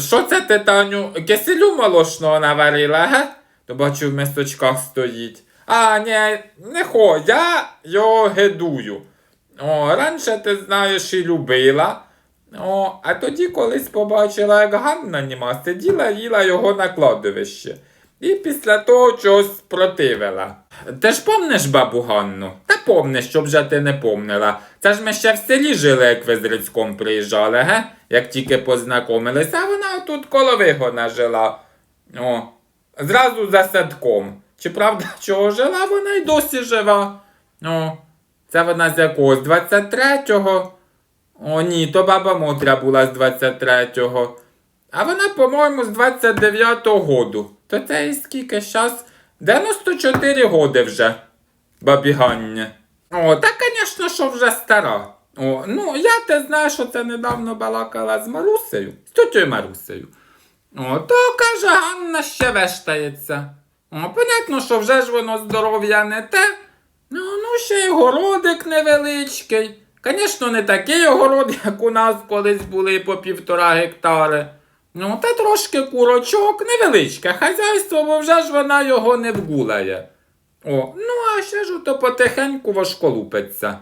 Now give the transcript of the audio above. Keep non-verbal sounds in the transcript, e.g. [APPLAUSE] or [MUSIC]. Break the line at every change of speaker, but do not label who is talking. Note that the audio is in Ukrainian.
що це ти, Таню, киселю молочного наварила, ге? То бачу в мисочках стоїть. А, ні, не хо, я його гидую. О, раніше ти знаєш і любила. О, а тоді колись побачила, як Ганна німа сиділа, їла його на кладовище. І після того чогось спротивила. Ти ж помниш бабу Ганну? Помниш, щоб вже ти не помнила. Це ж ми ще в селі жили, як ви з Рицьком приїжджали, ге? Як тільки познайомилися, а вона тут коло вигона жила. О, зразу за садком. Чи правда, [LAUGHS] чого жила, вона й досі жива. О, це вона з якогось 23-го. О, ні, то баба Мотря була з 23-го. А вона, по-моєму, з 29-го году. То це і скільки щас? 94 годи вже. Бабі Ганні. О, та, звісно, що вже стара. О, ну, я те знаю, що це недавно балакала з Марусею, з тетєю Марусею. О, то каже, Ганна ще вештається. О, понятно, що вже ж воно здоров'я не те. Ну, ну ще й городик невеличкий. Звісно, не такий огород, [LAUGHS] як у нас колись були по півтора гектари. Ну, та трошки курочок, невеличке хазяйство, бо вже ж вона його не вгулає. О, ну а ще ж ото потихеньку важколупиться.